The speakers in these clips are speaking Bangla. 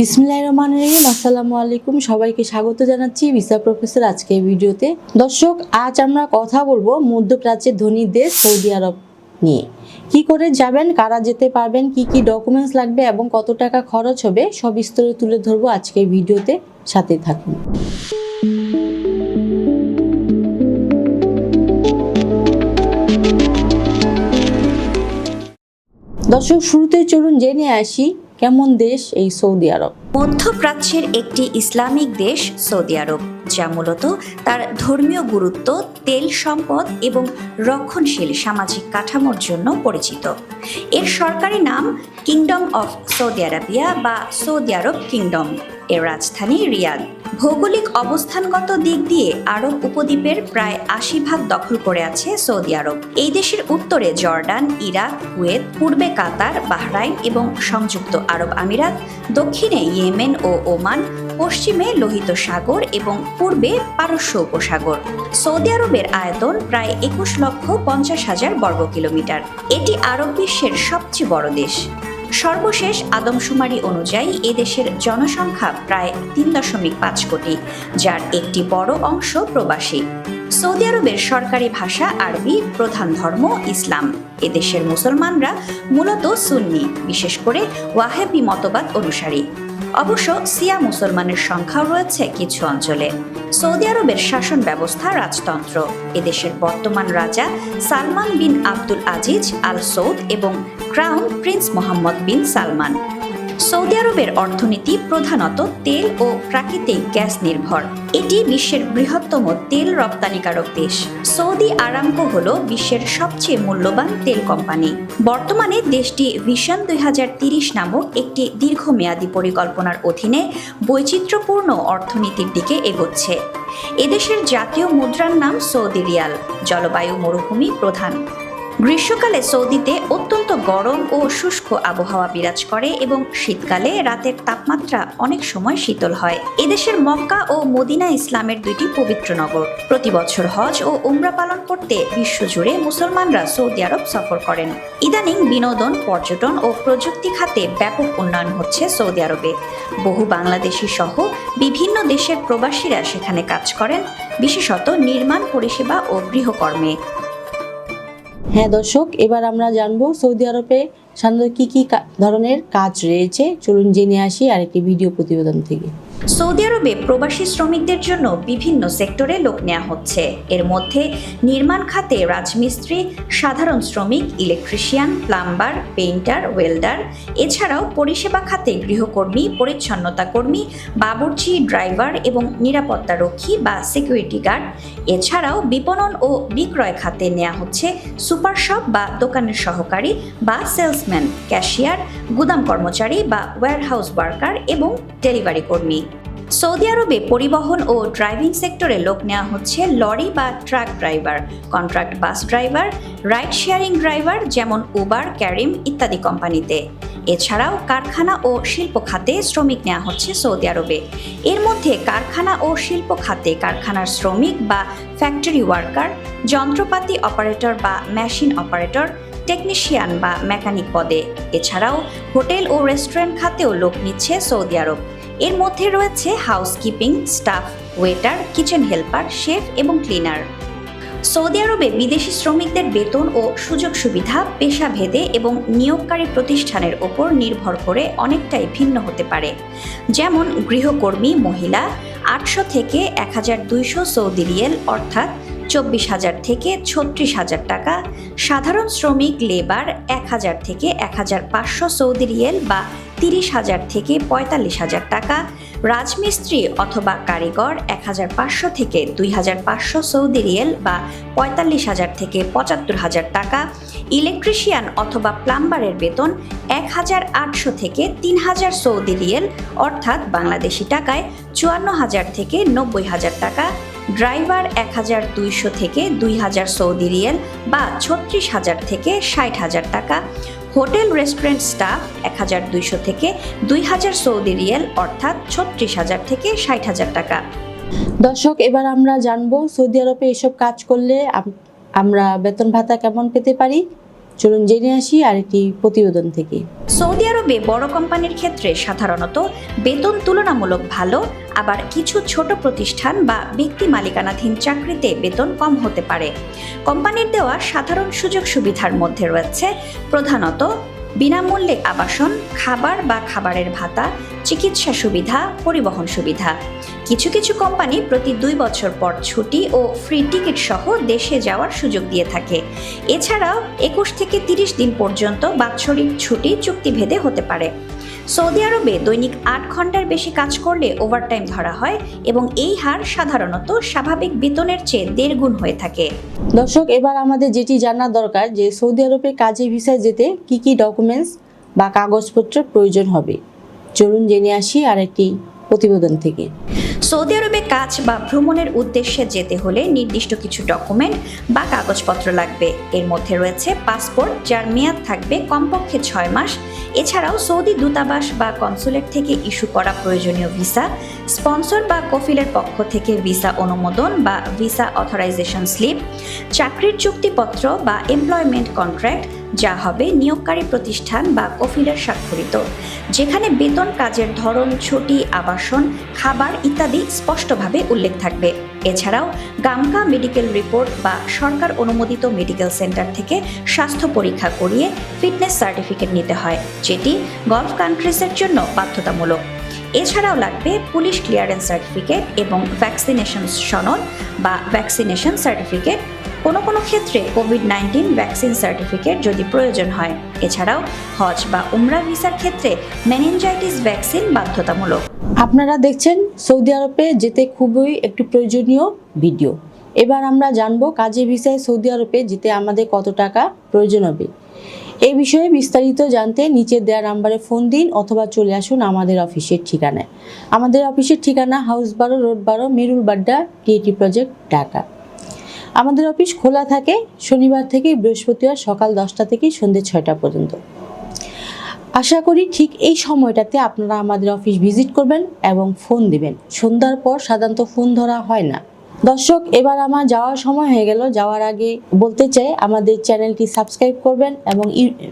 বিসমিল্লাহ রহমান রহিম, আসসালামু আলাইকুম। সবাইকে স্বাগত জানাচ্ছি ভিসা প্রফেসর আজকে ভিডিওতে। দর্শক, আজ আমরা কথা বলব মধ্যপ্রাচ্যের ধনী দেশ সৌদি আরব নিয়ে। কি করে যাবেন, কারা যেতে পারবেন, কি কি ডকুমেন্টস লাগবে এবং কত টাকা খরচ হবে, সব স্তরে তুলে ধরবো আজকের ভিডিওতে। সাথে থাকুন। দর্শক, শুরুতেই চলুন জেনে আসি কেমন দেশ এই সৌদি আরব? মধ্যপ্রাচ্যের একটি ইসলামিক দেশ সৌদি আরব, যা মূলত তার ধর্মীয় গুরুত্ব, তেল সম্পদ এবং রক্ষণশীল সামাজিক কাঠামোর জন্য পরিচিত। এর সরকারি নাম কিংডম অফ সৌদি আরাবিয়া বা সৌদি আরব কিংডম এর রাজধানী রিয়াদ। ভৌগোলিক অবস্থানগত দিক দিয়ে আরব উপদ্বীপের প্রায় আশি ভাগ দখল করে আছে সৌদি আরব। এই দেশের উত্তরে জর্ডান, ইরাক, কুয়েত, পূর্বে কাতার, বাহরাইন এবং সংযুক্ত আরব আমিরাত, দক্ষিণে ইয়েমেন ও ওমান, পশ্চিমে লোহিত সাগর এবং পূর্বে পারস্য উপসাগর। সৌদি আরবের আয়তন প্রায় একুশ লক্ষ পঞ্চাশ হাজার বর্গ কিলোমিটার এটি আরব বিশ্বের সবচেয়ে বড় দেশ। সর্বশেষ আদমশুমারি অনুযায়ী এদেশের জনসংখ্যা প্রায় তিন দশমিক পাঁচ কোটি, যার একটি বড় অংশ প্রবাসী। সৌদি আরবের সরকারি ভাষা আরবি প্রধান ধর্ম ইসলাম। এদেশের মুসলমানরা মূলত সুন্নি, বিশেষ করে ওয়াহেবি মতবাদ অনুসারী। অবশ্য সিয়া মুসলমানের সংখ্যাও রয়েছে কিছু অঞ্চলে। সৌদি আরবের শাসন ব্যবস্থা রাজতন্ত্র। এদেশের বর্তমান রাজা সালমান বিন আব্দুল আজিজ আল সৌদ এবং crown prince Mohammed bin Salman. Saudi আরবের অর্থনীতি প্রধানত তেল ও প্রাকৃতিক গ্যাস নির্ভর। এটি বিশ্বের বৃহত্তম তেল রপ্তানিকারক দেশ। সৌদি আরামকো হল বিশ্বের সবচেয়ে মূল্যবান তেল কোম্পানি। বর্তমানে দেশটি ভিশন দুই নামক একটি দীর্ঘমেয়াদী পরিকল্পনার অধীনে বৈচিত্র্যপূর্ণ অর্থনীতির দিকে এগোচ্ছে। এদেশের জাতীয় মুদ্রার নাম সৌদি রিয়াল, জলবায়ু মরুভূমি প্রধান। গ্রীষ্মকালে সৌদিতে অত্যন্ত গরম ও শুষ্ক আবহাওয়া বিরাজ করে এবং শীতকালে রাতের তাপমাত্রা অনেক সময় শীতল হয়। এদেশের মক্কা ও মদিনা ইসলামের দুইটি পবিত্র নগর। প্রতি বছর হজ ও উমরা পালন করতে বিশ্বজুড়ে মুসলমানরা সৌদি আরব সফর করেন। ইদানিং বিনোদন, পর্যটন ও প্রযুক্তি খাতে ব্যাপক উন্নয়ন হচ্ছে সৌদি আরবে। বহু বাংলাদেশি সহ বিভিন্ন দেশের প্রবাসীরা সেখানে কাজ করেন, বিশেষত নির্মাণ, পরিষেবা ও গৃহকর্মে। হ্যাঁ দর্শক, এবার আমরা জানব সৌদি আরবে সাধারণত কী কী ধরনের কাজ রয়েছে। চলুন জেনে আসি আরেকটি ভিডিও প্রতিবেদন থেকে। সৌদি আরবে প্রবাসী শ্রমিকদের জন্য বিভিন্ন সেক্টরে লোক নেওয়া হচ্ছে। এর মধ্যে নির্মাণ খাতে রাজমিস্ত্রি, সাধারণ শ্রমিক, ইলেকট্রিশিয়ান, প্লাম্বার, পেইন্টার, ওয়েল্ডার, এছাড়াও পরিষেবা খাতে গৃহকর্মী, পরিচ্ছন্নতা কর্মী, বাবুর্চি, ড্রাইভার এবং নিরাপত্তারক্ষী বা সিকিউরিটি গার্ড। এছাড়াও বিপণন ও বিক্রয় খাতে নেওয়া হচ্ছে সুপার শপ বা দোকানের সহকারী বা সেলসম্যান, ক্যাশিয়ার, গুদাম কর্মচারী বা ওয়্যারহাউস ওয়ার্কার এবং ডেলিভারি কর্মী। সৌদি আরবে পরিবহন ও ড্রাইভিং সেক্টরে লোক নেওয়া হচ্ছে লরি বা truck driver, contract bus driver, ride sharing driver যেমন উবার, ক্যারিম ইত্যাদি কোম্পানিতে। এছাড়াও কারখানা ও শিল্প খাতে শ্রমিক নেওয়া হচ্ছে সৌদি আরবে। এর মধ্যে কারখানা ও শিল্প খাতে কারখানার শ্রমিক বা ফ্যাক্টরি ওয়ার্কার যন্ত্রপাতি অপারেটর বা মেশিন অপারেটর টেকনিশিয়ান বা মেকানিক পদে। এছাড়াও হোটেল ও রেস্টুরেন্ট খাতেও লোক নিচ্ছে সৌদি আরব। এর মধ্যে রয়েছে housekeeping staff waiter kitchen helper chef এবং ক্লিনার সৌদি আরবে বিদেশি শ্রমিকদের বেতন ও সুযোগ সুবিধা, পেশাভেদে এবং নিয়োগকারী প্রতিষ্ঠানের ওপর নির্ভর করে অনেকটাই ভিন্ন হতে পারে। যেমন গৃহকর্মী, মহিলা, আটশো থেকে এক হাজার দুইশো সৌদি রিয়েল, অর্থাৎ চব্বিশ হাজার থেকে ছত্রিশ হাজার টাকা, সাধারণ শ্রমিক, লেবার এক হাজার থেকে এক হাজার পাঁচশো সৌদি রিয়েল বা তিরিশ হাজার থেকে পঁয়তাল্লিশ হাজার টাকা, রাজমিস্ত্রি অথবা কারিগর এক হাজার পাঁচশো থেকে দুই হাজার পাঁচশো সৌদি রিয়েল বা পঁয়তাল্লিশ হাজার থেকে পঁচাত্তর হাজার টাকা, ইলেকট্রিশিয়ান অথবা প্লাম্বারের বেতন এক হাজার আটশো থেকে তিন হাজার সৌদি রিয়েল অর্থাৎ বাংলাদেশি টাকায় চুয়ান্ন হাজার থেকে নব্বই হাজার টাকা ড্রাইভার এক হাজার দুইশো থেকে দুই হাজার সৌদি রিয়েল বা ছত্রিশ হাজার থেকে ষাট হাজার টাকা। হোটেল রেস্টুরেন্ট স্টাফ এক হাজার দুইশো থেকে দুই হাজার সৌদি রিয়েল অর্থাৎ ছত্রিশ হাজার থেকে ষাট হাজার টাকা। দর্শক, এবার আমরা জানব সৌদি আরবে এসব কাজ করলে আমরা বেতন ভাতা কেমন পেতে পারি? চলুন জেনে আসি আরেকটি প্রতিবেদন থেকে। সৌদি আরবে বড় কোম্পানির ক্ষেত্রে সাধারণত বেতন তুলনামূলক ভালো, আবার কিছু ছোট প্রতিষ্ঠান বা ব্যক্তি মালিকানাধীন চাকরিতে বেতন কম হতে পারে। কোম্পানির দেওয়া সাধারণ সুযোগ সুবিধার মধ্যে রয়েছে প্রধানত বিনামূল্যে আবাসন, খাবার বা খাবারের ভাতা, চিকিৎসা সুবিধা, পরিবহন সুবিধা। কিছু কিছু কোম্পানি প্রতি দুই বছর পর ছুটি ও ফ্রি টিকিট সহ দেশে যাওয়ার সুযোগ দিয়ে থাকে। এছাড়াও একুশ থেকে তিরিশ দিন পর্যন্ত বাৎসরিক ছুটি চুক্তিভেদে হতে পারে। সৌদি আরবে দৈনিক আট ঘণ্টার বেশি কাজ করলে ওভারটাইম ধরা হয় এবং এই হার সাধারণত স্বাভাবিক বেতনের চেয়ে দেড় গুণ হয়ে থাকে। দর্শক, এবার আমাদের যেটি জানা দরকার যে সৌদি আরবে কাজে ভিসায় যেতে কি কি ডকুমেন্টস বা কাগজপত্রের প্রয়োজন হবে? চলুন জেনে আসি আরেকটি প্রতিবেদন থেকে। সৌদি আরবে কাজ বা ভ্রমণের উদ্দেশ্যে যেতে হলে নির্দিষ্ট কিছু ডকুমেন্ট বা কাগজপত্র লাগবে। এর মধ্যে রয়েছে পাসপোর্ট, যার মেয়াদ থাকবে কমপক্ষে ছয় মাস। এছাড়াও সৌদি দূতাবাস বা কনসুলেট থেকে ইস্যু করা প্রয়োজনীয় ভিসা, স্পন্সর বা কফিলের পক্ষ থেকে ভিসা অনুমোদন বা ভিসা অথরাইজেশন স্লিপ, চাকরির চুক্তিপত্র বা এমপ্লয়মেন্ট কন্ট্রাক্ট যা হবে নিয়োগকারী প্রতিষ্ঠান বা কফিলের স্বাক্ষরিত, যেখানে বেতন, কাজের ধরন, ছুটি, আবাসন, খাবার ইত্যাদি স্পষ্টভাবে উল্লেখ থাকবে। এছাড়াও গামকা মেডিকেল রিপোর্ট বা সরকার অনুমোদিত মেডিকেল সেন্টার থেকে স্বাস্থ্য পরীক্ষা করিয়ে ফিটনেস সার্টিফিকেট নিতে হয়, যেটি গলফ কান্ট্রিজের জন্য বাধ্যতামূলক। এছাড়াও লাগবে পুলিশ ক্লিয়ারেন্স সার্টিফিকেট এবং ভ্যাকসিনেশন সনদ বা ভ্যাকসিনেশন সার্টিফিকেট কোনো কোনো ক্ষেত্রে কোভিড নাইন্টিন ভ্যাকসিন সার্টিফিকেট যদি প্রয়োজন হয়। এছাড়াও হজ বা উমরা ভিসার ক্ষেত্রে মেনিনজাইটিস ভ্যাকসিন বাধ্যতামূলক। আপনারা দেখছেন সৌদি আরবে যেতে খুবই একটি প্রয়োজনীয় ভিডিও। এবার আমরা জানব কাজে ভিসায় সৌদি আরবে যেতে আমাদের কত টাকা প্রয়োজন হবে। এই বিষয়ে বিস্তারিত জানতে নিচে দেওয়া নাম্বারে ফোন দিন অথবা চলে আসুন আমাদের অফিসের ঠিকানায়। আমাদের অফিসের ঠিকানা হাউস বারো রোড বারো মেরুল বাড্ডা টিএটি প্রজেক্ট, ঢাকা। আমাদের অফিস খোলা থাকে। শনিবার থেকে বৃহস্পতিবার সকাল দশটা থেকে সন্ধ্যে ছয়টা পর্যন্ত। আশা করি ঠিক এই সময়টাতে আপনারা আমাদের অফিস ভিজিট করবেন এবং ফোন দিবেন। সন্ধ্যার পর সাধারণত ফোন ধরা হয় না। দর্শক, এবার আমার যাওয়ার সময় হয়ে গেল। যাওয়ার আগে বলতে চাই, আমাদের চ্যানেলটি সাবস্ক্রাইব করবেন এবং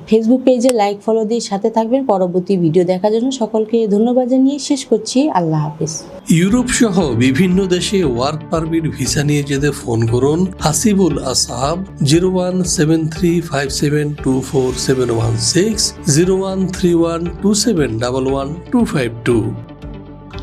ফেসবুক পেজে লাইক ফলো দিয়ে সাথে থাকবেন। পরবর্তী ভিডিও দেখার জন্য সকলকে ধন্যবাদ জানিয়ে শেষ করছি। আল্লাহ হাফিজ। ইউরোপ সহ বিভিন্ন দেশে ওয়ার্ক পারমিট ভিসা নিয়ে যেতে ফোন করুন Hasibul Asahab zero one seven three five seven two four seven one six zero one three one two seven double one two five two